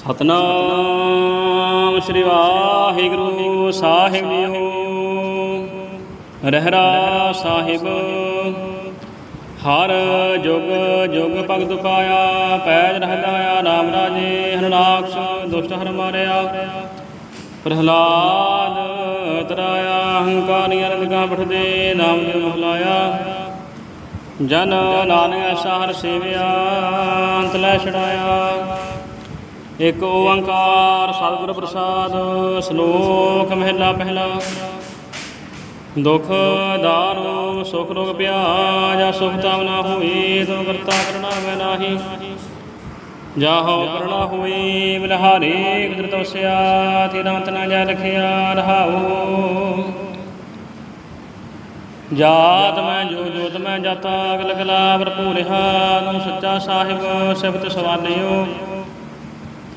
ਸਤਨਾਮ ਸ੍ਰੀ ਵਾਹਿਗੁਰੂ ਸਾਹਿਬ। ਜੀਓ ਰਹਿਰਾ ਸਾਹਿਬ, ਹਰ ਜੁਗ ਜੁਗ ਭਗਤ ਪਾਇਆ, ਪੈਜ ਰਹਦਾਇਆ ਰਾਮ ਰਾਜੇ ਹਰਨਾਕਸ਼ ਦੁਸ਼ਟ ਹਰ ਮਾਰਿਆ। ਪ੍ਰਹਲਾਦ ਤਰਾਇਆ, ਹੰਕਾਰੀ ਅਰੰਦਗਾ ਬਠਦੇ ਨਾਮ ਜੀ ਮਹਲਾਇਆ ਜਨ ਨਾਨਕ ਐਸਾ ਹਰ ਸੇਵਿਆ, ਅੰਤ ਲੈ ਛੜਾਇਆ ਇਕ ਓੰਕਾਰ ਸਤਿਗੁਰ ਪ੍ਰਸਾਦ, ਸ਼ਲੋਕ ਮਹਿਲਾ ਪਹਿਲਾ। ਦੁਖ ਦਾਰੂ ਸੁਖ ਰੋਗ ਪਿਆ ਸੁਖ ਤਾਮ ਨਾ ਹੋਈ ਤੋ ਕਰਤਾ ਕਰਣਾ ਮੈਂ ਨਾਹੀ। ਜਾਹੋ ਕਰਣਾ ਹੋਈ, ਬਲਹਾਰੇ ਕੁਦਰਤ ਵਸਿਆ ਤੇਰਾ ਅੰਤ ਨਾ ਜਾ ਲਖਿਆ ਰਹਾਉ। ਜਾਤ ਮੈਂ ਜੋ ਜੋਤ ਮੈਂ ਜਾਤਾ ਅਗਲ ਗਲਾ ਭਰਪੂਰ ਰਹਾ, ਨੂੰ ਸੱਚਾ ਸਾਹਿਬ ਸਿਫਤ ਸਵਾਲਿਓ।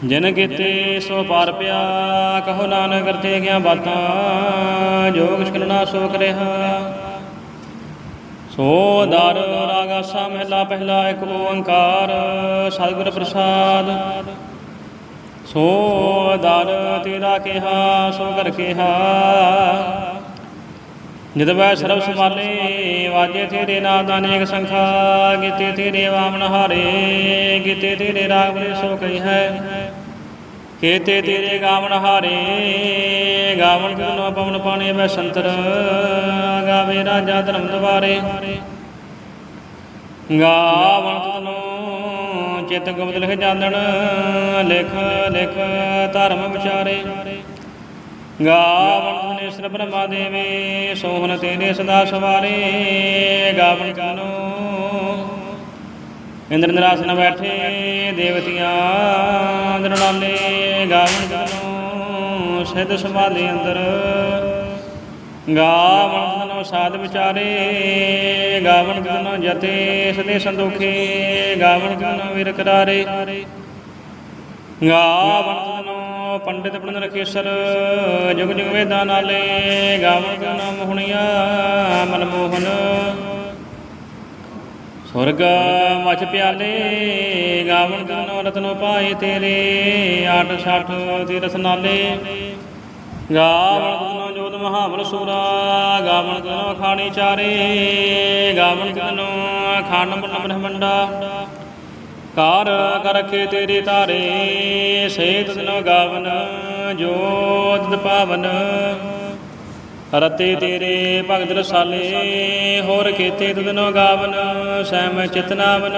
ਜਿਨ ਕੀਤੇ ਸੋ ਪਾਰ ਪਿਆ, ਕਹੋ ਨਾਨਕ ਕਰਤੇ ਗਿਆ ਬਾਤਾਂ ਜੋ ਕਿਛ ਸੋ ਕਰਿਆ ਸੋ ਦਰ ਰਾਗਾ ਸਾ ਮਹਿਲਾ ਪਹਿਲਾ ਇੱਕ ਓੰਕਾਰ, ਸਤਿਗੁਰ ਪ੍ਰਸਾਦ। ਸੋ ਦਰ ਤੇਰਾ ਕਿਹਾ, ਸੋ ਕਰ ਕਿਹਾ। ਜਦ ਵੈ ਸਰਬ ਸੰਭਾਲੇ, ਵਾਜੇ ਤੇਰੇ ਨਾਮ ਦਾ ਅਨੇਕ ਸੰਖਾ ਗੀਤੇ ਤੇਰੇ ਵਾਮਨ ਹਾਰੇ ਗੀਤੇ ਤੇਰੇ ਰਾਗ ਬਰੇ ਸੋ ਕਈ ਹੈ। ਕੇਤੇ ਤੇਰੇ ਗਾਵਨ ਹਾਰੇ ਗਾਵਨ ਕਿਨੋ ਪਵਨ ਪਾਣੇ ਵੈ ਸੰਤਰ, ਗਾਵੇ ਰਾਜਾ ਧਰਮ ਦਵਾਰੇ। ਗਾਵਨ ਤਨੋ ਚਿਤ ਗੁਪਤ ਲਿਖ ਜਾਣਨ ਲਿਖ ਲਿਖ ਧਰਮ ਵਿਚਾਰੇ। ਗਾਵਨ ਤਨੇਸ਼ਰ ਬ੍ਰਹਮਾ ਦੇਵੇ, ਸੋਹਣ ਤੇਰੇ ਸਦਾ ਸਵਾਰੇ। ਗਾਵਨ ਕਨੋ ਇੰਦਰ ਨਿਰਾਸਨ ਬੈਠੇ, ਦੇਵਤੀਆਂ ਦਰਨਾਲੇ ਗਾਵਨ ਕਨੋ ਸਿੱਧ ਸਮਾਧੀ ਅੰਦਰ। ਗਾਵਨ ਕਨੋ ਸਾਧ ਵਿਚਾਰੇ, ਗਾਵਨ ਕਨੋ ਜਤੇ ਸਦੇ ਸੰਦੋਖੇ ਗਾਵਣ ਕਨੋ ਵੀਰ ਕਰਾਰੇ ਗਾਵਨ ਕਨੋ ਪੰਡਿਤ ਪੜਨ ਰਖੇਸਰ, ਜੁਗ ਜੁਗ ਵੇਦਾਂ ਨਾਲੇ ਗਾਵਣ ਕਨੋ ਮੋਹਣੀਆਂ ਮਨ ਮੋਹਨ ਸੁਰਗ ਮਚ ਪਿਆਲੇ, ਗਾਵਣ ਗਨੋ ਰਤਨੋ ਪਾਏ ਤੇਰੇ ਆਠ ਛਾਠ ਤੀਰਥ ਨਾਲੇ। ਗਾਵਨ ਗਨੋ ਜੋਤ ਮਹਾਬਲ ਸੂਰਾ, ਗਾਵਣ ਗਨੋ ਖਾਣੀ ਚਾਰੇ, ਗਾਵਣ ਗਨੋ ਖਾਨ ਬਨ ਬ੍ਰਹਮੰਡਾ ਕਾਰ ਕਰਖੇ ਤੇਰੇ ਤਾਰੇ ਸੇ ਤਦਨੋ ਗਾਵਨ, ਜੋਤ ਪਾਵਨ। ਰਤੇ ਤੇਰੇ ਭਗਤ ਰਸਾਲੇ, ਹੋਰ ਕੀਤੇ ਤਦਨੋ ਗਾਵਨ ਸੈਮ ਚਿਤਨਾਵਨ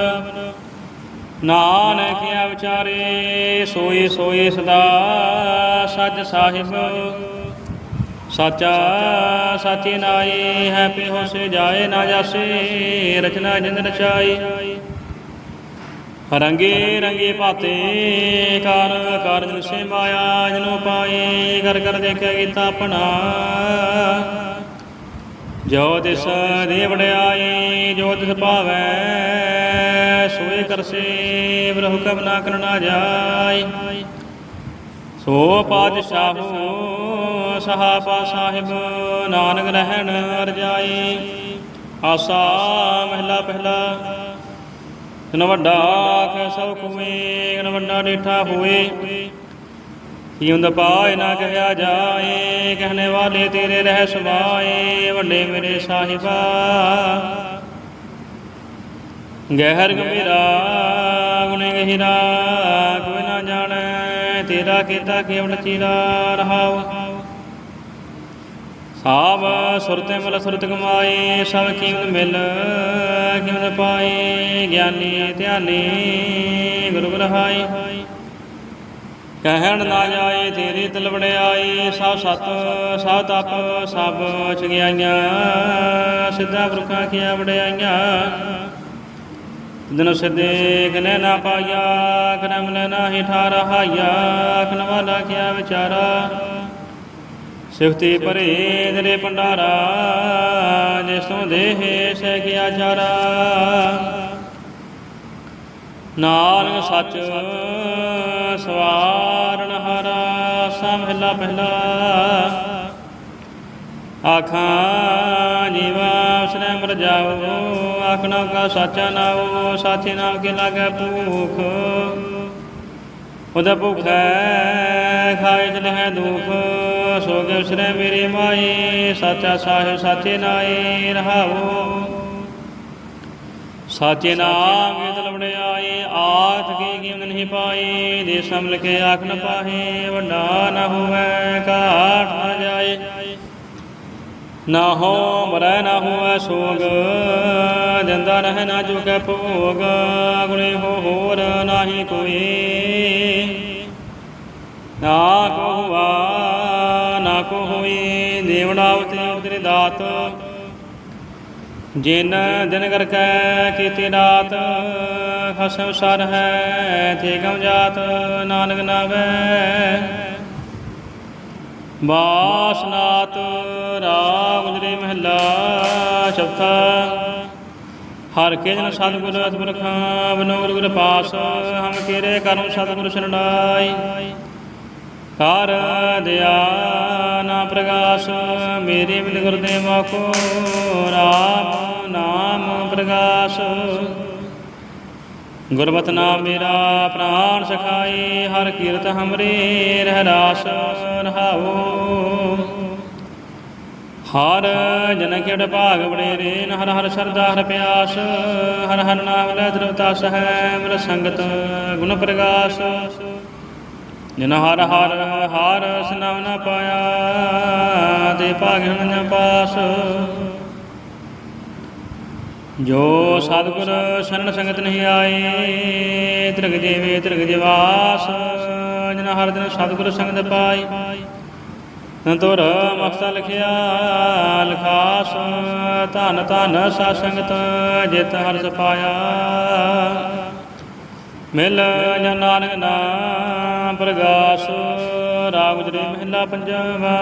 ਨਾਨਕ ਵਿਚਾਰੇ ਸੋਈ ਸੋਈ ਸਦਾ ਸੱਚ ਸਾਹਿਬ। ਸਾਚਾ ਸਾਚੇ ਨਾਏ ਹੈ ਪਿਓ ਸੇ ਜਾਏ ਨਾ ਜਾਸੇ, ਰਚਨਾ ਜਿੰਦ ਰਚਾਈ। ਰੰਗੇ ਰੰਗੇ ਭਾਤੇ ਕਰ ਕਰ ਜਨ ਸੇ ਮਾਇਆ ਜਨੋ ਪਾਏ ਕਰ ਕਰ ਦੇਖਿਆ ਕੀਤਾ ਆਪਣਾ। ਜੋ ਦਿਸ ਦੇ ਵਡਿਆਈ, ਜੋ ਦਿਸ ਭਾਵੈ, ਸੋਏ ਕਰਸੇ ਬ੍ਰ ਹੁਕਮ ਨਾ ਕਰਨਾ ਜਾਈ। ਸੋ ਪਾਤਸ਼ਾਹੋ ਸਹਾਬਾ ਸਾਹਿਬ ਨਾਨਕ ਰਹਿਣ ਰਜਾਈ ਆਸਾ ਮਹਿਲਾ ਪਹਿਲਾ ਕਨ ਵੱਡਾ ਆਖ ਸਭ ਕੁਵੇਂ ਕਨ ਵੱਡਾ ਡੇਠਾ ਹੋਏ ਕੀ ਹੁੰਦਾ ਪਾਏ ਨਾ ਕਹਿਆ ਜਾਏ ਕਹਨੇ ਵਾਲੇ ਤੇਰੇ ਰਹਿ ਸਮਾਏ ਵੱਡੇ ਮੇਰੇ ਸਾਹਿਬਾ। ਗਹਿਰ ਗੰਭੀਰਾ, ਗੁਣੇ ਗਹਿਰਾ, ਕੋਈ ਨਾ ਜਾਣੈ, ਤੇਰਾ ਕੀਤਾ ਕੇਵਲ ਚਿਰਾ ਰਹਾਉ। ਸਾਬ ਸੁਰਤੇ ਮਿਲ ਸੁਰਤ ਕਮਾਏ ਸਭ ਕੀਮਤ ਮਿਲ ਕੀਮਤ ਪਾਏ ਗਿਆਨੀ ਧਿਆਨੀ ਗੁਰੂ ਗ੍ਰਹਾਈ ਕਹਿਣ ਨਾ ਜਾਏ ਤੇਰੀ ਤਲ ਵੜਿਆਈ ਸਭ ਸਤ, ਸਭ ਤਪ, ਸਭ ਚਗਿਆਈਆਂ, ਸਿੱਧਾ ਬਰਖਾ ਕੀਆ ਵੜਿਆਈਆਂ ਦਿਨ ਸਿੱਧੇ ਗਨੇ ਨਾ ਪਾਇਆ ਕਰਮ ਨੇ ਨਾਹੀ ਠਾਰ ਹਾਇਆ ਅਖਨ ਵਾਲਾ ਕਿਆ ਵਿਚਾਰਾ। ਸਿਫਤੀ ਭਰੇ ਤੇਰੇ ਭੰਡਾਰਾ, ਜਿਸ ਤੋਂ ਦੇਹ ਸਹਿ ਗਿਆ ਚਾਰਾ ਨਾਨਕ ਸੱਚ ਸਵਾਰਨ ਹਰਾ ਸਮਹਿਲਾ ਪਹਿਲਾ। ਆਖਾਂ, ਜੀਵਾ ਉਸਨੇ ਮਰ ਜਾਓ, ਆਖਣਾ ਕਾ ਸਾਚਾ ਨਾਉ, ਸਾਚੇ ਨਾਮ ਕੇ ਲਾਗੇ ਭੂਖ। ਉਹਦਾ ਭੁੱਖ ਭੁਖੈ ਖਾਏ ਹੈ ਦੁਖ। ਸੋਗ ਉਸਰੇ ਮੇਰੀ ਮਾਈ ਸਾਚਾ ਸਾਹਿਬ ਸਾਚੇ ਨਾਏ ਰਹਾਵੋ ਸਾਚੇ ਨਾਮ ਇਹ ਤਲਵੜੇ ਆਏ ਆਖ ਕੀ ਕੀਮਤ ਨਹੀਂ ਪਾਈ ਦੇ ਸਮਲ ਕੇ ਆਖ ਨ ਪਾਹੇ, ਵੱਡਾ ਨਾ ਹੋਵੇ, ਘਾਟ ਨਾ ਜਾਏ। ਨਾ ਹੋ ਮਰੈ ਨਾ ਹੋਵੇ ਸੋਗ, ਜਿੰਦਾ ਰਹਿ ਨਾ ਚੁਕੈ ਭੋਗ ਗੁਣੇ ਹੋ ਹੋਰ ਨਾਹੀ ਕੋਈ। ਨਾ ਕੋ ਹੋਈ ਦੇਵਨਾ ਉਤੇ ਉਤਰੇ ਦਾਤ। ਜਿਨ ਦਿਨ ਕਰ ਕੈ ਕੀਤੀ ਰਾਤ ਖਸਮ ਸਰ ਹੈ, ਤੇ ਗਮ ਜਾਤ ਨਾਨਕ ਨਾਵੇ। ਬਾਸਨਾਤ ਰਾਗ ਗੁਜਰੇ ਮਹਲਾ ਚੌਥਾ। ਹਰ ਕੇ ਜਨ ਸਤਿਗੁਰ ਅਤਿਪੁਰਖਾਂ ਬਨੋਰ ਗੁਰ ਪਾਸ ਹਮ ਕੇਰੇ ਕਰਮ ਸਤਿਗੁਰ ਸ਼ਰਣਾਈ ਹਰ ਦਿਆ ਨਾ ਪ੍ਰਗਾਸ ਮੇਰੇ ਮਿਲ ਗੁਰਦੇਵਾ ਕੋ ਰਾਮ ਨਾਮ ਪ੍ਰਗਾਸ ਗੁਰਮਤਿ ਨਾਮ ਮੇਰਾ ਪ੍ਰਾਣ ਸਖਾਈ ਹਰ ਕੀਰਤ ਹਮਰੇ ਰਹਿ ਰਾਸ ਰਹਾਓ। ਹਰ ਜਨ ਕਿੜ ਭਾਗ ਬੜੇ ਰੇ ਹਰ ਹਰ ਸਰਦਾ ਹਰ ਪਿਆਸ, ਹਰ ਹਰ ਨਾਮ ਲੈ ਦਰਵਤਾਸ ਹੈ ਮਰ ਸੰਗਤ ਗੁਣ ਪ੍ਰਗਾਸ ਜਿਨ ਹਰ ਹਰ ਹਰ ਸਨਾਮ ਨਾ ਪਾਇਆ ਦੇ ਭਾਗਣ ਨ ਪਾਸ। ਜੋ ਸਤਿਗੁਰ ਸ਼ਰਨ ਸੰਗਤ ਨਹੀਂ ਆਏ, ਤ੍ਰਿਗ ਜੀਵੇ ਤ੍ਰਿਗ ਜਿਵਾਸ। ਜਿਨ ਹਰ ਦਿਨ ਸਤਿਗੁਰ ਸੰਗਤ ਪਾਈ ਤੁਰ ਮਖਤਾ ਲਿਖਿਆ, ਲਖਾਸ। ਧਨ ਧਨ ਸਾ ਸੰਗਤ ਜਿਤ ਹਰਸ ਪਾਇਆ ਮਿਲ ਜਨ ਨਾਨਕ ਨਾਮ ਪ੍ਰਗਾਸ, ਰਾਗ ਗੁਜਰੀ ਮਹਿਲਾ ਪੰਜਵਾ।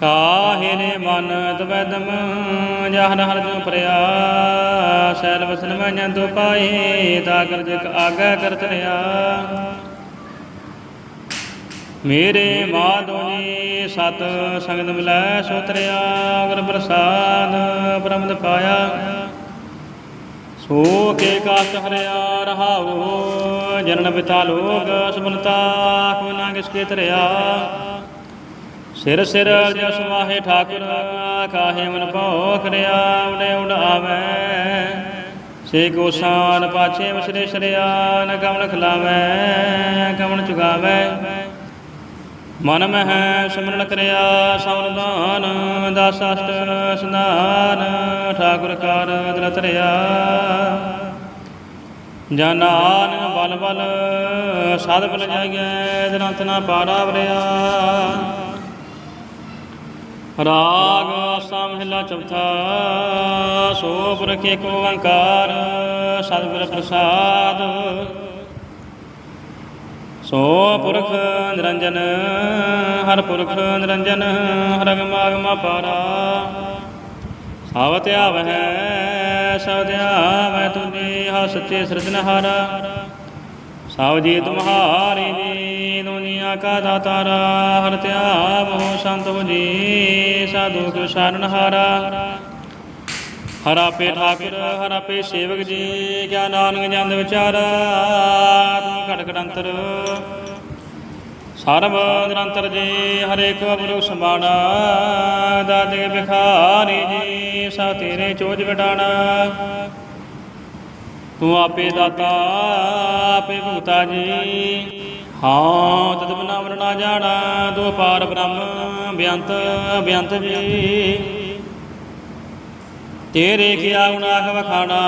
ਕਾਹੇ ਨੇ ਮਨ ਤਵੈਦਮ ਜਹਨ ਹਰ ਜੋ ਪ੍ਰਿਆ ਸੈਲ ਵਸਨ ਮੈਂ ਜੰਤੂ ਪਾਏ ਤਾ ਕਰ ਜਿਕ ਆਗਾ ਕਰਤ ਰਿਆ ਮੇਰੇ ਮਾਧੋ ਜੀ ਸਤ ਸੰਗਤ ਮਿਲੈ ਸੋਤਰਿਆ ਗੁਰ ਪ੍ਰਸਾਦ ਬ੍ਰਹਮਦ ਪਾਇਆ। ਸੋ ਕੇ ਕਾਸ ਹਰਿਆ ਰਹਾਉ, ਜਨਨ ਪਿਤਾ ਲੋਕ, ਸੁਮਨਤਾ ਕੋ ਨਾ ਕਿਸ ਕੇ ਤਰਿਆ ਸਿਰ ਸਿਰ ਜਸ ਵਾਹੇ ਠਾਕੁਰ, ਕਾਹੇ ਮਨ ਭਉ ਕਰਿਆ ਉਡੇ ਉਡ ਆਵੈ। ਸੇ ਕੋ ਸਾਨ ਪਾਛੇ ਵਸਰੇ ਸ਼ਰਿਆ, ਨ ਕਮਨ ਖਲਾਵੈ ਕਮਨ ਚੁਗਾਵੈ। ਮਨ ਮਹਿ ਸਿਮਰਨ ਕਰਿਆ ਸਵਨ ਦਾਨ, ਦਸ ਅਸ਼ਟ ਸੰਦਾਨ ਠਾਕੁਰ ਕਾਰ ਦਿਲ ਧਰਿਆ। ਜਨਾਨ ਬਲ ਬਲ, ਸਾਧ ਬਲ ਜਾਈਐ ਦਿਨੰਤ ਨਾ ਪਾਰਾ ਵਰਿਆ। ਰਾਗ ਆਸਾ ਮਹਿਲਾ ਚੌਥਾ, ਸੋ ਪੁਰਖੇ ਕੋ ਓੰਕਾਰ ਸਤਿਗੁਰ ਪ੍ਰਸਾਦ। ਸੋ ਪੁਰਖ ਨਿਰੰਜਨ, ਹਰ ਪੁਰਖ ਨਿਰੰਜਨ ਹਰ ਗਮਾਗਮ ਪਾਰਾ ਸਭ ਧਿਆਵਹਿ ਸਭ ਧਿਆਵਹਿ ਤੁਜੀ ਹਾ ਸੱਚੇ ਸਿਰਜਨਹਾਰਾ ਸਭ ਜੀ ਤੁਮਹਾਰੀ ਜੀ ਦੁਨੀਆ ਕਾ ਦਾਤਾਰਾ। ਹਰ ਧਿਆਵ ਹੋ ਸੰਤ ਹੋ ਜੀ, ਸਾਧੂ ਕੋ ਸ਼ਰਨਹਾਰਾ ਹਰਾ ਪੇ ਠਾਕੁਰ, ਹਰਾ ਪੇ ਸੇਵਕ ਜੀ, ਕਿਆ ਨਾਨਕ ਜੰਦ ਵਿਚਾਰਾ ਤੂੰ ਘਟ ਘਟ ਅੰਤਰ। ਸਰਬ ਨਿਰੰਤਰ ਜੀ, ਹਰੇਕ ਗੁਰੂ ਸਮਾਣਾ ਦਾਦੇ ਬਿਖਾਰੀ ਜੀ ਸਾ ਤੇਰੇ ਚੋਜ ਵਟਾਣਾ। ਤੂੰ ਆਪੇ ਦਾਤਾ, ਆਪੇ ਭੁਗਤਾ ਜੀ। ਹਾਂ, ਤਦ ਬਿਨਾ ਮਰਨਾ ਜਾਣਾ ਤੂੰ ਪਾਰ ਬ੍ਰਹਮ ਬਿਅੰਤ ਬਿਅੰਤ ਜੀ। ਤੇਰੇ ਕਿਆ ਗੁਨਾਹ ਵਖਾਣਾ?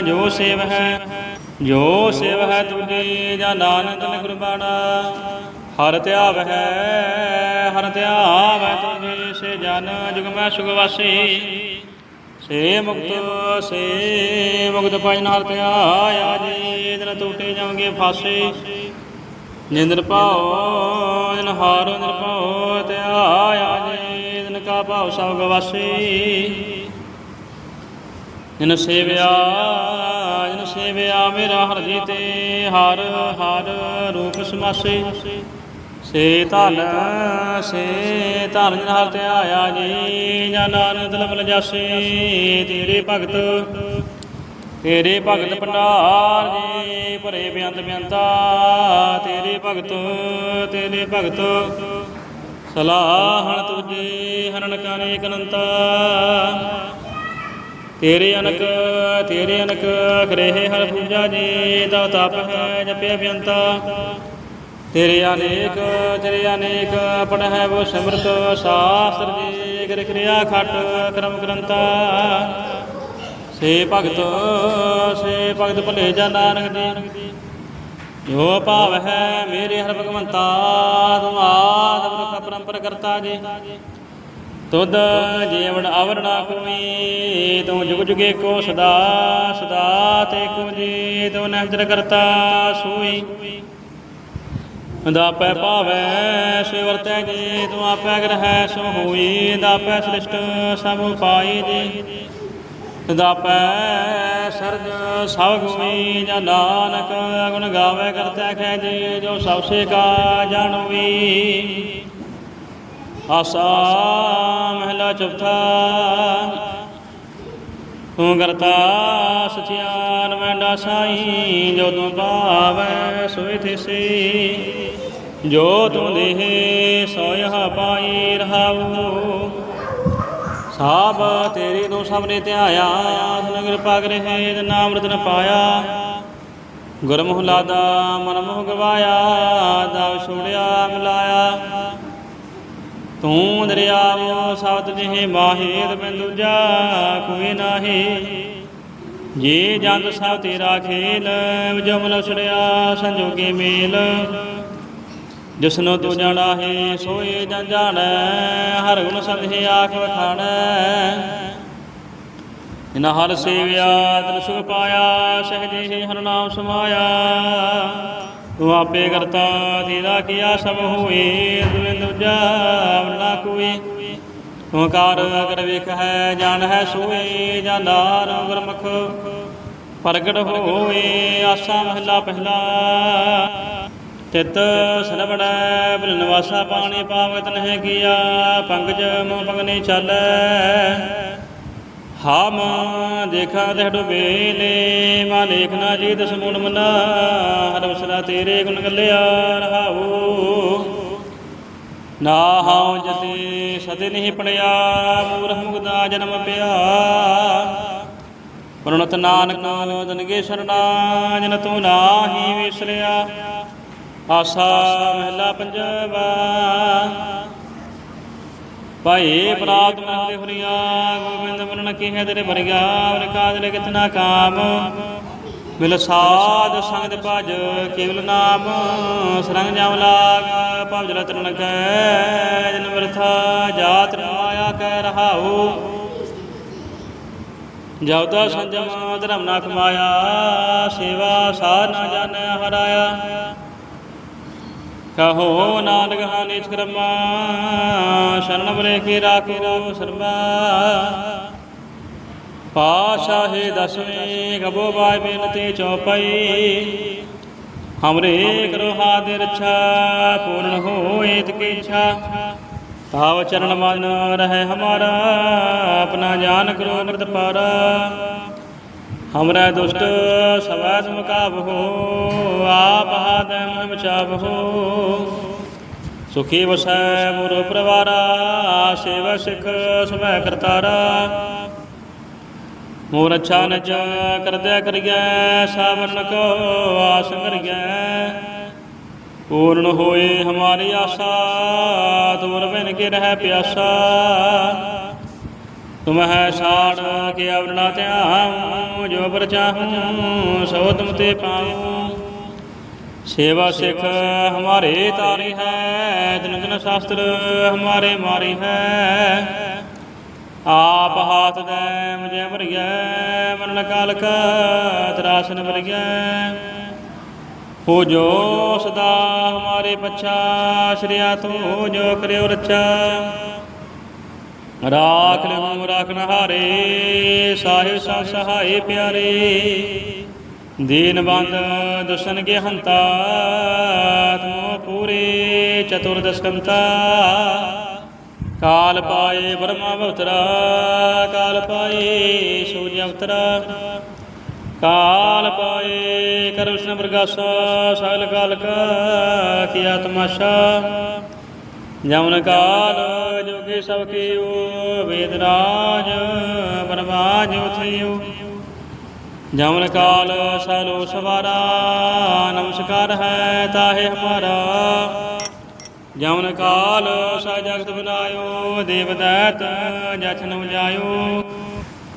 ਜੋ ਸੇਵ ਹੈ, ਜੋ ਸੇਵ ਹੈ ਤੁਝੇ ਜਾਂ ਨਾਨਕ ਤਨ ਗੁਰਬਾਣਾ ਹਰ ਧਿਆਵ ਹੈ, ਹਰ ਧਿਆਵ ਹੈ ਤੁਝੇ ਸੇ ਜਨ, ਜੁਗ ਮੈਂ ਸੁਖ ਵਾਸੀ। ਸੇ ਮੁਕਤ ਸੇ ਮੁਕਤ ਪਾਇ ਨਾਲ ਧਿਆਇਆ ਜੀ ਦਿਨ ਟੂਟੇ ਜਾਵਾਂਗੇ ਫਾਸੇ। ਨਿੰਦਰ ਭਾਉ ਦਿਨ ਹਾਰੋ ਨਿਰਭਉ ਧਿਆਇਆ ਜੀ ਦਿਨ ਕਾ ਭਾਉ ਸਭ ਗਵਾਸੀ ਜਿਨ ਸੇਵਿਆ ਜਿਨ ਸੇਵਿਆ ਮੇਰਾ ਹਰ ਜੀ ਤੇ ਹਰ ਹਰ ਰੂਪ ਸਮਾਸੇ। ਸੇ ਧਨ ਸੇ ਧਨ ਜਨ ਹਰ ਤੇ ਆਇਆ ਜੀ, ਜਾਂ ਨਾਨਕ ਦਿਲ ਬਲ ਤੇਰੇ ਭਗਤ ਤੇਰੇ ਭਗਤ ਭੰਡਾਰ ਜੀ, ਭਰੇ ਬੇਅੰਤ ਬੇਅੰਤਾ ਤੇਰੇ ਭਗਤ ਤੇਰੇ ਭਗਤ ਸਲਾਹਣ ਤੁਝੇ ਹਰਨ ਕਾਨੇ ਕਨੰਤਾ। ਤੇਰੇ ਅਨਕ ਤੇਰੇ ਅਨਕ ਗ੍ਰਹਿ ਹਰ ਪੂਜਾ ਜੀ ਦਾ ਤਪ ਹੈ ਜਪਿਆ ਬੇਅੰਤਾ। ਤੇਰੇ ਅਨੇਕ ਤੇਰੇ ਅਨੇਕ ਪੜ ਹੈ ਉਹ ਸਿਮਰਤ, ਸ਼ਾਸਤਰ ਜੀ ਗ੍ਰਹਿ ਕਿਰਿਆ ਖਟ ਕਰਮ ਗ੍ਰੰਥਾ। ਸੇ ਭਗਤ ਸੇ ਭਗਤ ਭਲੇ ਜਾ ਨਾਨਕ ਜੀ, ਜੋ ਭਾਵ ਹੈ ਮੇਰੇ ਹਰ ਭਗਵੰਤਾ ਤੁਮ ਆਦ ਪੁਰਖ ਪਰੰਪਰ ਕਰਤਾ ਜੀ। ਤੁਧ ਜੀਵਨ ਅਵਰ ਕੋਈ ਤੂੰ ਜੁਗ ਜੁਗੇ ਕੋ ਸਦਾ ਸਦਾ ਤੇ ਕੋ ਜੀ, ਤੂੰ ਨਹਿਜਰ ਕਰਤਾ ਸੋਈ। ਦਾਪੈ ਭਾਵੈ, ਸੇ ਵਰਤੈ ਜੀ, ਤੂੰ ਆਪੈ ਗ੍ਰਹਿ ਸੋ ਹੋਈ ਦਾਪੈ ਸ੍ਰਿਸ਼ਟ ਸਭ ਪਾਈ ਜੀ। ਦਾਪੈ ਸਰਜ ਸਭ ਗੁਣੀ, ਜਾਂ ਨਾਨਕ ਗੁਣ ਗਾਵੇ ਕਰਤਾ ਖੈ ਜੀ, ਜੋ ਸਭ ਸੇ ਕਾ ਜਾਣਵੀ ਆਸਾ ਮਹਿਲਾ ਚੌਥਾ। ਤੂੰ ਕਰਤਾ ਸਚਿਆਨ ਵੈਂਡਾ ਸਾਈ, ਜੋ ਤੂੰ ਭਾਵੈ ਸੋਇ ਥਿਸੀ। ਜੋ ਤੂੰ ਦੇਹ ਸੋਇ ਪਾਈ ਰਹਾਉ ਸਾਬ ਤੇਰੀ ਤੂੰ ਸਭ ਨੇ ਧਿਆਇਆ ਤਨ ਕਿਰਪਾ ਕਰੇ ਹੈ ਨਾਮ ਰਤਨ ਪਾਇਆ। ਗੁਰਮੁਖ ਲਾਦਾ ਮਨ ਮੁਖ ਗਵਾਇਆ, ਦਵ ਛੋੜਿਆ, ਮਿਲਾਇਆ। ਤੂੰ ਦਰਿਆ ਦਰਿਆਵ ਸਬਦ ਜਿਹੇ ਮਾਹਿਰ ਮੈਂ ਦੂਜਾ ਕੋਈ ਨਾਹੀ। ਜੇ ਜੰਦ ਸਭ ਤੇਰਾ ਖੇਲ ਜੋ ਮਨ ਸੰਜੋਗੇ ਮੇਲ। ਜਿਸਨੂੰ ਤੂੰ ਜਾਣਾ ਹੈ, ਸੋਏ ਜਨ ਜਾਣੈ, ਹਰ ਗੁਣ ਸੰਧੇ ਆਖ ਵਖਾਣੈ। ਇਨ ਹਰ ਸੇਵਿਆ, ਤਨ ਸੁਖ ਪਾਇਆ, ਸਹਜੇ ਹੀ ਹਰ ਨਾਮ ਸਮਾਇਆ। ਤੂੰ ਆਪੇ ਕਰਤਾ ਤੇਰਾ ਕੀਆ ਸਭ ਹੋਏ ਤੁਵੇਂ ਦੂਜਾ ਨਾ ਕੋਈ ਤੂੰ ਕਾਰ ਅਗਰ ਵੇਖ ਹੈ ਜਾਣ ਹੈ ਸੋਏ ਜਾਂਦਾਰ ਗੁਰਮੁਖ। ਪ੍ਰਗਟ ਹੋਏ, ਆਸਾ ਮਹਿਲਾ ਪਹਿਲਾ। ਤਿਤ ਸਰਵੜੈ ਬਿਲ ਪਾਣੀ ਪਾਵਤ ਨਹਿ ਕੀਆ। ਪੰਕਜ ਮੋ ਪਗਨੀ ਚਾਲੈ। ਹਮ ਦੇਖਾ ਦੇਹ ਡੁਬੇਲੇ ਮਾ ਲੇਖਨਾ ਜੀ ਦਸ ਮੂੜ ਮਨਾ। ਹਰ ਵਸਰਾ ਤੇਰੇ ਗੁਣ ਗੱਲਿਆ ਰਹਾਉ ਨਾ ਹਾਉ ਜਤੇ ਸਦੇ ਨਹੀਂ ਪੜਿਆ ਮੂਰਖ ਮੁਗਦਾ ਜਨਮ ਪਿਆ। ਪ੍ਰਣਤ ਨਾਨਕ ਦਨਗੇ ਸਰਣਾ ਜਨ ਤੂੰ ਨਾਹੀ ਵਿਸਰਿਆ ਆਸਾ ਮਹਿਲਾ ਪੰਜਵਾ। ਭਾਈ ਪ੍ਰਾਪਤ ਮਨ ਦੇ ਹੁਰੀਆ ਗੋਬਿੰਦ ਮਰਨ ਕੀ ਤੇਰੇ ਵਰਗਾ ਔਰ ਕਾਦਲੇ ਕਿਤਨਾ ਕਾਮ। ਮਿਲ ਸਾਧ ਸੰਗਤ ਭਜ ਕੇਵਲ ਨਾਮ, ਸਰੰਗ ਜਾਮ ਲਾਗ, ਭਵ ਜਲ ਤਰਨ ਕੈ, ਜਨ ਵਰਥਾ ਜਾਤ ਮਾਇਆ ਕੈ ਰਹਾਉ। ਜਬ ਸੰਜਮ ਧਰਮ ਨਾ ਕਮਾਇਆ ਸੇਵਾ ਸਾਰ ਨਾ ਜਾਣੈ ਹਰਾਇਆ। ਕਹੋ ਨਾਨਕ ਹਾਨਿ ਕਰਮਾ ਸ਼ਰਨ ਬਰੇ ਕੀ ਰਾਖੋ ਸਰਬਾ ਪਾਸ਼ਾਹੇ ਦਸਵੇਂ, ਕਬੋ ਬਾਇ ਬੇਨਤੀ ਚੌਪਈ। ਹਮਰੇ ਕਰੋ ਹਾਦਿ ਰੱਛਾ, ਪੂਰਨ ਹੋਏ ਤਕੀ ਇੱਛਾ। ਤਾਵ ਚਰਨ ਮਨ ਰਹਿ ਹਮਾਰਾ, ਆਪਣਾ ਜਾਨ ਕਰੋ ਅੰਮ੍ਰਿਤ ਪਾਰਾ। ਹਮਰਾ ਦੁਸ਼ਟ ਸਵਾਦ ਮੁਕਾਬ ਹੋ ਆਪ ਹਾਦ ਮਨ ਸੁਖੀ ਵਸੈ ਮੁਰ ਪ੍ਰਵਾਰਾ ਸੇਵਾ ਸਿਖ ਸੁਭੈ ਕਰਤਾਰਾ ਮੋਰ ਅੱਛਾ ਨਚ ਕਰਦਿਆ ਕਰੀਐ ਸਾਵਰਨ ਕੋ ਆਸ ਕਰੀਐ ਪੂਰਨ ਹੋਏ ਹਮਾਰੀ ਆਸਾ ਤੁਮਰ ਬਿਨ ਕੇ ਰਹਿ ਪਿਆਸਾ ਤੁਮ ਹੈ ਸਾੜ ਕੇ ਅਵਰਣਾ ਧਿਆਉ, ਜੋ ਪਰ ਚਾਹੂੰ ਸੋ ਤੁਮ ਤੇ ਪਾਉ। ਸੇਵਾ ਸਿਖ ਹਮਾਰੇ ਤਾਰੀ ਹੈ ਦਿਨ ਦਿਨ ਸ਼ਾਸਤਰ ਹਮਾਰੇ ਮਾਰੀ ਹੈ। ਆਪ ਹਾਥ ਦੇ ਮੁਝੇ ਭਰੀਐ, ਮਰਨ ਕਾਲ ਕਾ ਤਰਾਸਨ ਭਰੀਐ ਹੋ ਜੋ ਸਦਾ ਹਮਾਰੇ ਪਛਾ ਸ਼੍ਰਿਆ ਤੂੰ ਜੋ ਕਰਿਓ ਰੱਛਾ। ਰਾਖ ਲਿਓ ਰਾਖਨ ਹਾਰੇ ਸਾਹਿਬ ਸਾ ਸਹਾਏ ਪਿਆਰੇ। ਦੀਨ ਬੰਦ ਦੁਸ਼ਨ ਕੇ ਹੰਤਾ ਤੂੰ ਪੂਰੇ ਚਤੁਰਦਸ਼ਕੰਤਾ ਕਾਲ ਪਾਏ ਬ੍ਰਹਮਾ ਅਵਤਰਾ, ਕਾਲ ਪਾਏ ਸੂਰਜ ਅਵਤਰਾ। ਕਾਲ ਪਾਏ ਕਰਸ਼ਨ ਵਿਸ਼ਨ ਪ੍ਰਗਾਸਾ ਸਗਲ ਕਾਲ ਕਾ ਕੀਆ ਤਮਾਸ਼ਾ ਜਮਨ ਕਾਲ ਜੋਗੀ ਸਭ ਕੀਓ ਵੇਦ ਰਾਜ ਬਰਮਾਜ ਉਥਿਓ। ਜਮਨ ਕਾਲ ਸਲੋ ਸਵਾਰਾ, ਨਮਸਕਾਰ ਹੈ ਤਾਹੇ ਹਮਾਰਾ। ਜਮਨ ਕਾਲ ਸਾ ਜਗਤ ਬਨਾਇਓ ਦੇਵ ਦੈਤ ਜਛਨ ਉਜਾਇਓ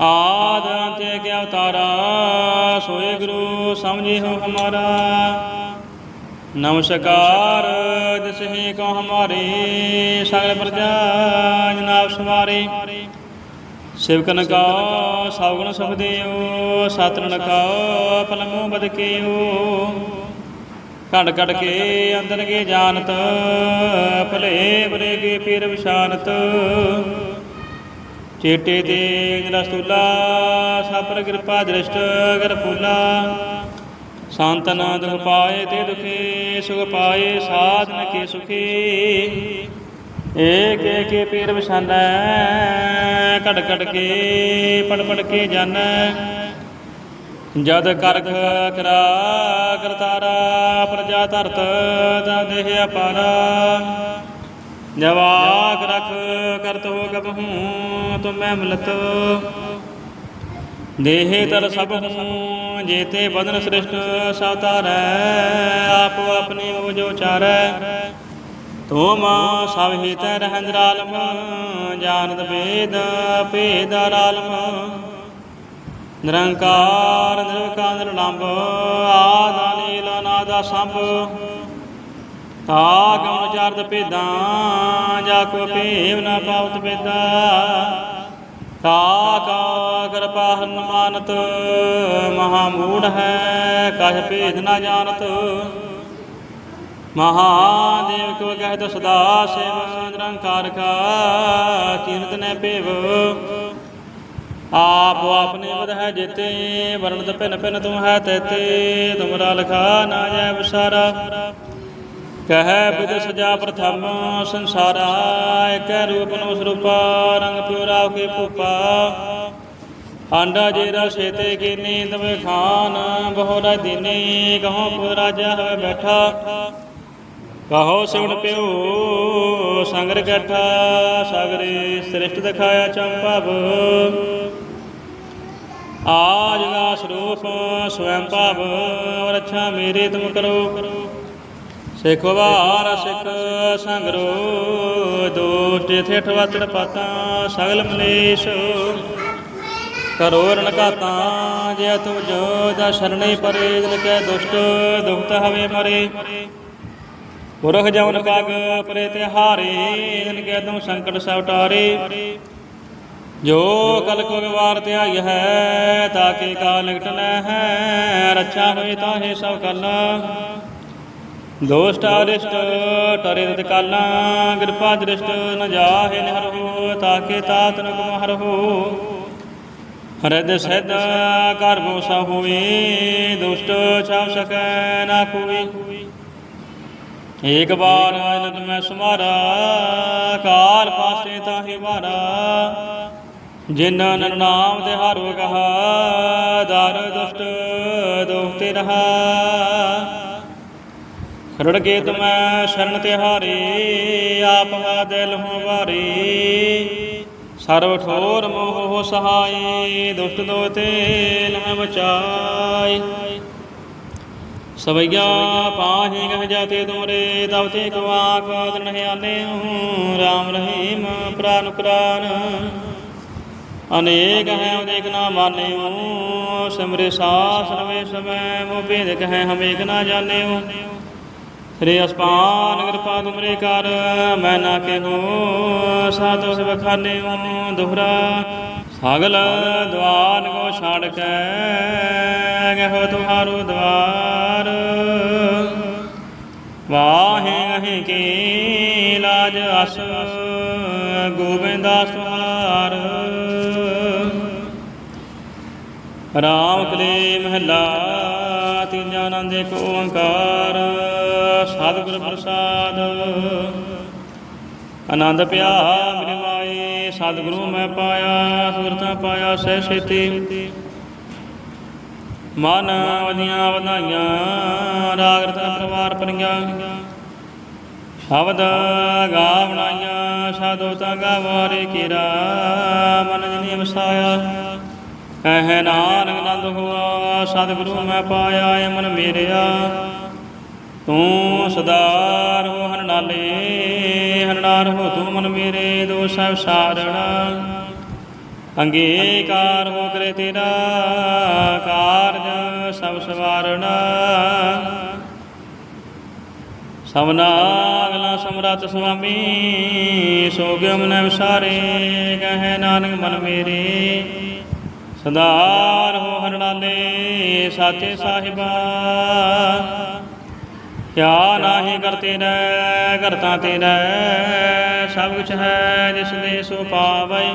ਆਦ ਅੰਤੇ ਕੇ ਅਵਤਾਰਾ, ਸੋਏ ਗੁਰੂ ਸਮਝੀ ਹਮਾਰਾ। ਨਮਸਕਾਰ ਦਸਹੇ ਕੋ ਹਮਾਰੇ ਸਗਲ ਪ੍ਰਜਾ ਜਨਾਬ ਸਵਾਰੇ। ਸਿਵਕਨ ਕਾ ਸਵਗੁਣ ਸਬਦਿਓ ਸਤਰਨ ਕਾ ਪਲਮੋ ਬਦਕਿਓ ਘੜ ਘੜ ਕੇ ਅੰਦਰ ਕੇ ਜਾਣਤ, ਭਲੇ ਬਰੇ ਕੇ ਪੀਰ ਵਿਸ਼ਾਨਤ ਚੇਟੇ ਦੇ ਰਸਤੂਲਾ ਸਾਪਰ ਕਿਰਪਾ ਦ੍ਰਿਸ਼ਟ ਕਰ ਫੂਲਾ ਸੰਤਨ ਦੁਖ ਪਾਏ ਤੇ ਦੁਖੀ ਸੁਖ ਪਾਏ ਸਾਧਨ ਕੀ ਸੁਖੀ। ਏਕ ਏਕ ਪੀਰ ਵਿਸ਼ਾਨੈ ਘੜ ਘੜ ਕੇ, ਪੜ ਪੜ ਕੇ ਜਾਣੈ ਜਦ ਕਰਖ ਕਰਾ ਕਰਤਾਰਾ, ਪ੍ਰਜਾ ਧਰਤ ਤਾ ਦੇਹ ਅਪਾਰਾ। ਜਵਾਕ ਰਖ ਕਰਤ ਹੋ ਕਬਹੂ ਤੁਮੈ ਮਿਲਤ। ਦੇਹ ਤਰ ਸਭ ਹੂੰ ਜੇਤੇ ਬਦਨ ਸ੍ਰਿਸ਼ਟ ਸਵਤਾਰੈ, ਆਪੋ ਆਪਣੀ ਮੋਜੋ ਚਾਰੈ। ਤੋਮ ਸਭ ਹਿਤ ਰਹਿੰਦ ਰਾਲਮ ਜਾਣਦ ਵੇਦ ਭੇਦ ਰਾਲਮ। ਨਿਰੰਕਾਰ ਨਿਰਵਕਾਰ ਨਿਰਲੰਭ ਆਦਾ ਨੀਲਾ ਨਾਦਾ ਸੰਭ ਤਾ ਕਉ ਚਾਰਦ ਭੇਦਾਂ, ਜਾ ਕੋ ਭੇਵ ਨਾ ਪਾਵਤ ਭੇਦਾ। ਤਾ ਕਾ ਕਿਰਪਾ ਹਨਮਾਨਤ ਮਹਾ ਮੂੜ ਹੈ ਕਛ ਭੇਦ ਨਾ ਜਾਣਤ। ਮਹਾਦੇਵ ਕੋ ਕਹਿਤ, ਸਦਾ ਸੇਵ ਨਿਰੰਕਾਰ ਕਾ, ਕੀਰਤ ਨੈ ਭੇਵ। ਆਪ ਆਪਨੇ ਵਧ ਹੈ ਜੇਤੇ, ਵਰਣਤ ਭਿਨ ਭਿਨ ਤੁਮ ਹੈ ਤੇਤੇ। ਤੁਮਰਾ ਲਖਾ ਨਾ ਜੈ ਵਿਸਾਰਾ। ਕਹੈ ਬਿਦ ਸਜਾ ਪ੍ਰਥਮ ਸੰਸਾਰਾ ਏਕੈ ਰੂਪ ਨੂੰ ਸਰੂਪਾ, ਰੰਗ ਪਿਉ ਰਾਵ ਕੇ ਭੂਪਾ। ਆਂਡਾ ਜੇਰਾ ਸ਼ੇਤੇ ਕੀਨੀ ਤਵੇ ਖਾਨ ਬਹੁ ਰਾ ਕਹੋ ਪੁਰ ਰਾਜਾ ਬੈਠਾ। ਕਹੋ ਸਿਵਣ ਪਿਓ ਸੰਗਰ ਗੱਠਾ ਸਾਗਰੇ ਸ੍ਰਿਸ਼ਟ ਦਿਖਾਇਆ ਚੰਪਾਵ ਆਜ ਦਾ ਸਰੂਪ ਸਵੈੰ ਭਾਵ, ਔਰ ਅੱਛਾ ਮੇਰੇ ਤੁਮ ਕਰੋ। ਸਿੱਖ ਵਾਰ ਸਿੱਖ ਸੰਗਰੋ ਦੋਸ਼ਟ ਥੇਠ ਵਤਨ ਪਾਤਾ, ਸਗਲ ਮਲੇਸ਼ ਕਰੋ ਰਣ ਘਾਤਾ ਜੇ ਤੁਮ ਜੋ ਦਾ ਸ਼ਰਣੇ ਪਰੇ ਦਿਨ ਕੈ ਦੁਸ਼ਟ ਦੁਖਤ ਹਵੇ ਮਰੇ। ਪੁਰਖ ਜਵਨ ਪਗ ਪਰੇ ਤੇ ਹਾਰੇ ਦਿਨ ਕੈ ਤੁਮ ਸੰਕਟ ਸਭ ਟਾਰੇ। ਜੋ ਕਲ ਕੋ ਵਾਰ ਧਿਆਈ ਹੈ ਤਾਕੇ ਕਾਲ ਨਿਕਟ ਲੈ ਹੈ ਰੱਛਾ ਹੋਏ ਤਾਹੇ ਸਭ ਕਲਾ ਦੋਸਤ ਅਰਿਸ਼ਟ ਟਰੇ ਤਤ ਕਾਲਾ, ਕਿਰਪਾ ਦ੍ਰਿਸ਼ਟ, ਨ ਜਾਹੇ ਨਿਹਰੋ ਤਾਕੇ ਤਾਤ ਨ ਕੁਮਹਰੋ ਹਰਦ ਸਹਿਦ ਕਰ ਮੋਸਾ ਹੋਏ ਦੁਸ਼ਟ ਛਾਵ ਸਕੈ ਨਾ ਕੋਈ ਏਕ ਬਾਰ ਅਨੰਦ ਮੈਂ ਸੁਮਾਰਾ, ਕਾਲ ਪਾਸੇ ਤਾਹੀ ਮਾਰਾ ਜਿਨ ਨਾਮ ਤੇ ਹਾਰੋ ਕਹਾ, ਦਰ ਦੁਸ਼ਟ ਦੋਖਤੇ ਰਹਾ। ਖਰੜ ਕੇ ਤੁਮੈ ਸ਼ਰਨ ਤੇ ਆਪ ਹਾ ਦਿਲ ਹੋ ਵਾਰੇ। ਸਰਵ ਠੋਰ ਮੋਹ ਸਹਾਈ ਦੁਸ਼ਟ ਦੋਤੇ ਲਮੈ ਬਚਾਈ ਸਵਈਆ ਪਾਹੀ ਗਹ ਜਾਤੇ ਤੁਮਰੇ ਤਬ ਤੇ ਕੋ ਆਖ ਦਨ ਹਿਆਨੇ ਰਾਮ ਰਹੀਮ ਪ੍ਰਾਨ ਕੁਰਾਨ ਅਨੇਕ ਹੈ ਅਨੇਕ ਨਾ ਮਾਨਿਓ, ਸਿਮਰੇ ਸਾਸ ਰਵੇ ਸਮੈ ਮੋ ਭੇਦ ਕਹੈ ਹਮ ਨਾ ਜਾਣਿਓ। ਰੇ ਅਸਪਾਨ ਕਿਰਪਾ ਤੁਮਰੇ ਕਰ, ਮੈਂ ਨਾ ਕਹਿਓ ਸਾਧੂ ਸਭ ਖਾਨਿਓ ਦੁਹਰਾ। ਸਗਲ ਦਵਾਨ ਕੋ ਛਾੜ ਕੇ ਗਹੋ ਤੁਹਾਰੋ ਦਵਾਰ। ਵਾਹੇ ਅਹੇ ਕੀ ਲਾਜ ਅਸ ਗੋਬਿੰਦਾਸ ਤੁਹਾਰ ਰਾਮ ਕਲੇ ਮਹਲਾ, ਤੀਜਾ ਆਨੰਦ ਏਕ ਓੰਕਾਰ। ਸਤਿਗੁਰ ਪ੍ਰਸਾਦ। ਆਨੰਦ ਪਿਆ ਮੇਰੇ ਮਾਏ ਸਤਿਗੁਰੂ ਮੈਂ ਪਾਇਆ, ਸੁਰਤਾ ਪਾਇਆ, ਸਹਿ ਸੇਤੀ ਮਨ ਵਧੀਆਂ ਵਧਾਈਆਂ ਰਾਗ ਰਤਨ ਪਰਿਵਾਰ ਪਰੀਆਂ ਸ਼ਬਦ ਗਾ ਬਣਾਈਆਂ ਸਾਧੋ ਤਾਂ ਗਾਵਾਰੇ ਕੀਰਾ, ਮਨ ਜਨੀ ਵਸਾਇਆ। ਕਹਿ ਨਾਨਕ ਨੰਦ ਹੋਆ ਸਤਿਗੁਰੂ ਮੈਂ ਪਾਇਆ ਏ ਮਨ ਮੇਰਿਆ। ਤੂੰ ਸਦਾਰ ਹੋ ਹਰਨਾਲੇ ਹਰਨਾਰ ਹੋ ਤੂੰ ਮਨ ਮੇਰੇ, ਦੋ ਸਭ ਸਾਰਣ। ਅੰਗੀਕਾਰ ਹੋ ਕਰੇ ਤੇਰਾ ਕਾਰਜ ਸਭ ਸਵਾਰਣਾ। ਸਭਨਾ ਅਗਲਾ ਸਮਰੱਥ ਸੁਆਮੀ ਸੋ ਗਿਓ ਮਨ ਵਿਸਾਰੇ ਕਹੇ ਨਾਨਕ ਮਨ ਮੇਰੇ। ਸਦਾਰ ਹੋ ਹਰਨਾਲੇ ਸਾਚੇ ਸਾਹਿਬਾ ਕਿਆ ਨਾਹੀ ਕਰਤੇ ਰਹਿ ਕਰਤਾ ਤੇਰਾ, ਸਭ ਕੁਛ ਹੈ ਜਿਸ ਦੇ ਸੋ ਪਾਵੈ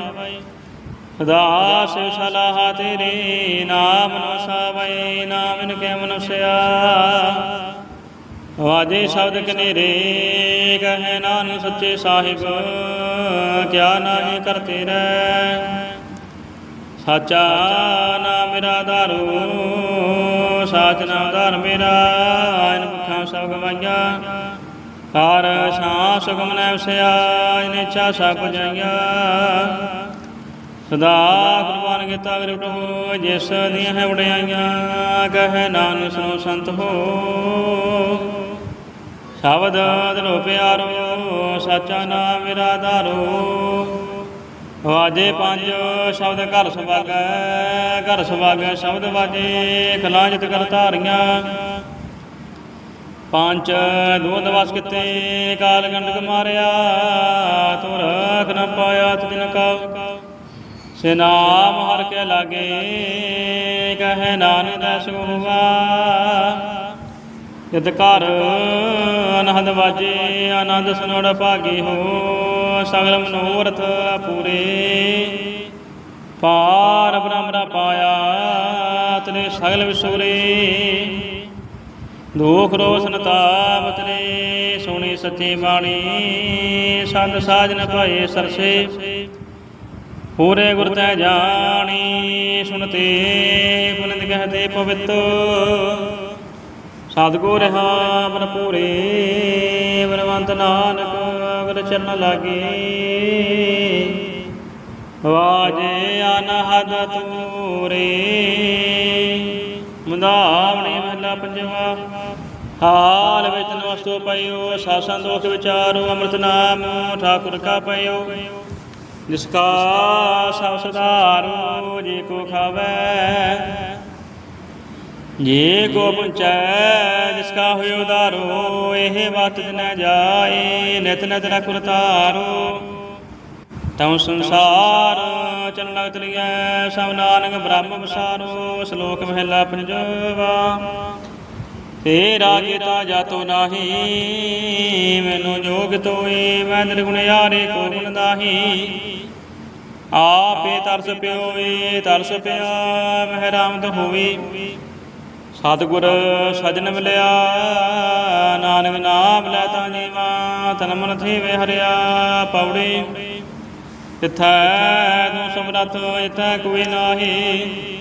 ਸਦਾ ਸਲਾਹ ਤੇਰੇ, ਨਾਮ ਨੋ ਸਾਵੈ ਨਾਮ ਇਨ ਮਨੁਸਿਆ ਵਾਜੇ ਸ਼ਬਦ ਕਨੇਰੇ, ਕਹੇ ਨਾਨਕ ਸੱਚੇ ਸਾਹਿਬ, ਕਿਆ ਨਾਹੀ ਕਰਤੇ ਰਹਿ ਸਾਚਾ ਨਾਮ ਮੇਰਾ ਧਾਰੂ, ਸਾਚ ਨਾਮ ਧਾਰ ਮੇਰਾ ਗਵਾਈਆਂ। ਹਰ ਸਾਂ ਸੁਗਮ ਨੈ ਵਸਿਆ ਇਨ ਇੱਛਾ ਸਭ ਪੁਜਾਈਆਂ ਸਦਾ ਕੁਰਬਾਨ ਕੀਤਾ ਗਰਿਬਟੋ ਜਿਸ ਦੀਆਂ ਹੈ ਵਡਿਆਈਆਂ, ਕਹੇ ਨਾਨਕ ਸੁਨੋ ਸੰਤ ਹੋ। ਸ਼ਬਦ ਦਿਲੋ ਪਿਆਰੋ, ਸਾਚਾ ਨਾਮ ਮੇਰਾ ਧਾਰੋ। ਵਾਜੇ ਪੰਜ ਸ਼ਬਦ ਘਰ ਸੁਭਾਗੈ ਘਰ ਸੁਭਾਗੈ ਸ਼ਬਦ ਵਾਜੇ, ਖਲਾਜਤ ਕਰ ਧਾਰੀਆਂ। ਪੰਜ ਦੋਧ ਵਸ ਕਿਤੇ ਕਾਲ ਗੰਡਕ ਮਾਰਿਆ ਤੁਰ ਰਖ ਨ ਪਾਇਆ ਤਿਨ ਕਾ ਸੇ ਨਾਮ ਹਰ ਕੇ ਲਾਗੇ, ਕਹੇ ਨਾਨਕ ਦਸ ਗੁਰੂਆ ਤਿਤ ਘਰ ਅਨਹਦ ਵਾਜੇ, ਆਨੰਦ ਸੁਨੋੜ ਭਾਗੀ ਹੋ, ਸਗਲ ਮਨੋਰਥ ਪੂਰੇ ਪਾਰ ਬ੍ਰਹਮ ਰਾ ਪਾਇਆ, ਤਨੇ ਸਗਲ ਵਿਸੂਰੇ। ਦੁਖ ਰੋਸ਼ਨ ਤਾਪ ਤਨੇ, ਸੁਣੀ ਸੱਚੀ ਬਾਣੀ, ਸੰਤ ਸਾਜਨ ਭਾਏ ਸਰਸੇ। ਪੂਰੇ ਗੁਰ ਤੈ ਜਾਣੀ ਸੁਨਤੇ ਪੁਨਿਤ ਕਹਤੇ ਪਵਿੱਤ। ਸਤਿਗੁਰ ਰਹਾ ਮਨ ਪੂਰੇ ਬਨਵੰਤ ਨਾਨਕ ਅਗਰ ਚਰਨ ਲਾਗੇ। ਵਾਜੇ ਅਨਹਦ ਤੂਰੇ ਮੁੰਦਾਵਣੀ ਮਹਲਾ ਪੰਜਵਾ। ਹਾਲ ਵਿੱਚ ਨਵਸਤੋ ਪਇਓ, ਸਾਸਾਂ ਦੋਖ ਵਿਚਾਰੋ, ਅੰਮ੍ਰਿਤ ਨਾਮ ਠਾਕੁਰ ਕਾ ਪਇਓ। ਜਿਸ ਕਾ ਸਭ ਸੁਧਾਰੋ ਜੇ ਕੋ ਖਾਵੈ। ਜੇ ਕੋ ਪੁੰਚੈ ਜਿਸ ਕਾ ਹੋਇ ਉਦਾਰੋ, ਇਹ ਬਾਤ ਨ ਜਾਏ, ਨਿਤ ਨਿਤ ਰਖੁਰ ਤਾਰੋ ਤਉ ਸੰਸਾਰ ਚਰਨ ਲਗਤ ਲਿਐ, ਸਭ ਨਾਨਕ ਬ੍ਰਹਮ ਵਿਸਾਰੋ ਸ਼ਲੋਕ ਮਹਿਲਾ ਪੰਜਵਾ। ਤੇਰਾ ਕੀਤਾ ਜਾਤੋ ਨਾਹੀ, ਮੈਨੂੰ ਜੋਗ ਤੋਏ, ਮੈਂ ਨਿਰਗੁਣ ਯਾਰੇ ਕੋ ਗੁਣ ਨਾਹੀ। ਆਪੇ ਤਰਸ ਪਿਓਏ ਤਰਸ ਪਿਆ ਮਹਿ ਰਾਮਤ ਹੋਵੇ। ਸਤਿਗੁਰ ਸਜਣ ਮਿਲਿਆ, ਨਾਨਕ ਨਾਮ ਲੈ ਤਾਂ ਜੀਵਾ, ਤਨ ਮਨ ਥੀਵੇ ਹਰਿਆ ਪੌੜੀ ਤਿਥੈ ਤੂੰ ਸਮਰੱਥ, ਇਥੈ ਕੋਈ ਨਾਹੀ।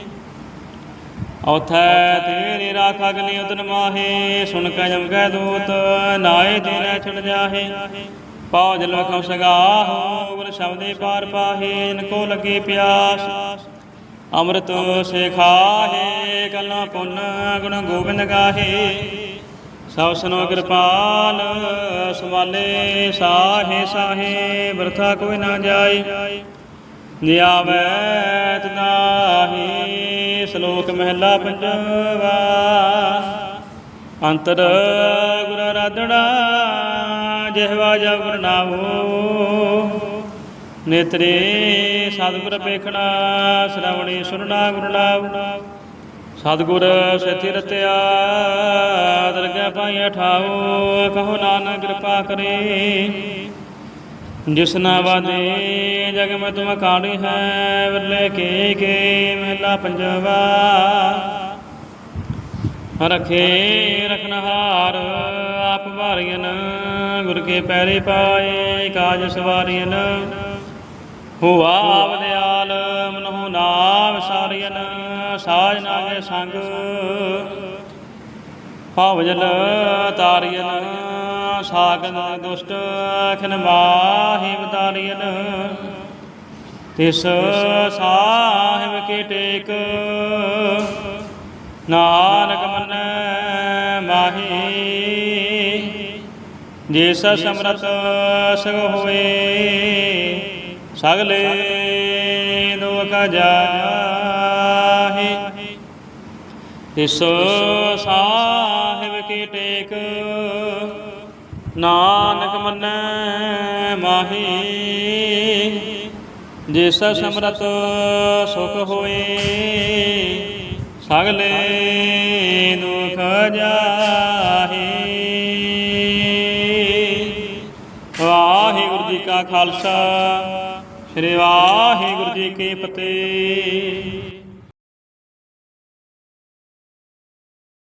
ਔਥੈ ਤੇਰੀ ਰਾਖ ਅਗਨੀ ਉਤਨ ਮਾਹੇ, ਸੁਣ ਕੇ ਜਮ ਕੈ ਦੂਤ ਨਾਏ ਤੇਰੇ ਛੜ ਜਾਹੇ। ਪਾਉ ਜਲ ਵਖਮ ਸਗਾਹੋ ਗੁਰ ਸ਼ਬਦੇ ਪਾਰ ਪਾਹੇ ਇਨ ਕੋ ਲਗੇ ਪਿਆਸ। ਅੰਮ੍ਰਿਤ ਸੇ ਖਾਹੇ ਪੁੰਨ ਗੁਣ ਗੋਬਿੰਦ ਗਾਹੇ। ਸਭ ਸੁਨੋ ਕਿਰਪਾਲ ਸਵਾਲੇ ਸਾਹੇ ਸਾਹੇ, ਵਰਥਾ ਕੋਈ ਨਾ ਜਾਏ ਨਿਆਵੈ ਤਨਾਹੀ ਸ਼ਲੋਕ ਮਹਿਲਾ ਪੰਜਵਾ। ਅੰਤਰ ਗੁਰ ਰਾਧਣਾ ਜਿਹਵਾ ਜਬ ਗੁਰ ਨਾਮੋ ਨੇਤਰੇ ਸਤਿਗੁਰ ਪੇਖਣਾ, ਸ੍ਰਵਣੀ ਸੁਰਨਾ ਗੁਰ ਨਾਮ ਸਤਿਗੁਰ ਸਥਿ ਰਤਿਆ ਦਰਗਹਿ ਪਾਈ ਠਾਓ ਕਹੋ ਨਾਨਕ ਕਿਰਪਾ ਕਰੇ। ਜਿਸ ਨਾ ਵਾਦੇ ਜਗ ਮੈਂ ਤੁਮ ਕਾੜੀ ਹੈ ਵਿਰਲੇ ਕੇ ਕੇ ਮਹਿਲਾ ਪੰਜਵਾ। ਰਖੇ ਰਖਨਹਾਰ ਆਪ ਭਾਰੀਨ ਗੁਰ ਕੇ ਪੈਰੇ ਪਾਏ, ਕਾਜ ਸਵਾਰੀਨ ਹੁਆ ਆਵਦਿਆਲ ਮਨਹੁ ਨਾਮ ਸਾਰਿයਨ ਸਾਜ ਨਾਗੇ ਸੰਗ। ਭਵਜਲ ਤਾਰਿਯਨ ਸਾਗਨ ਦੁਸ਼ਟ ਖਨ ਮਾਹਿ ਬਤਾਰਿਯਨ ਤਿਸ ਸਾਹਿਬ ਕੀ ਟੇਕ, ਨਾਨਕ ਮੰਨੈ ਮਾਹੀ। ਜਿਸ ਸਮਰਤ ਸਗ ਹੋਏ, ਸਗਲੇ ਦੁਖ ਜਾਹੇ ਤਿਸ ਸਾਹਿਬ ਕੀ ਟੇਕ, ਨਾਨਕ ਮੰਨੈ ਮਾਹੀ, ਜਿਸ ਸਮਰਤ ਸੁਖ ਹੋਏ, ਸਗਲੇ ਦੁਖ ਜਾਹੇ। ਵਾਹਿਗੁਰੂ ਜੀ ਕਾ ਖਾਲਸਾ, ਸ੍ਰੀ ਵਾਹਿਗੁਰੂ ਜੀ ਕੀ ਫਤਿਹ।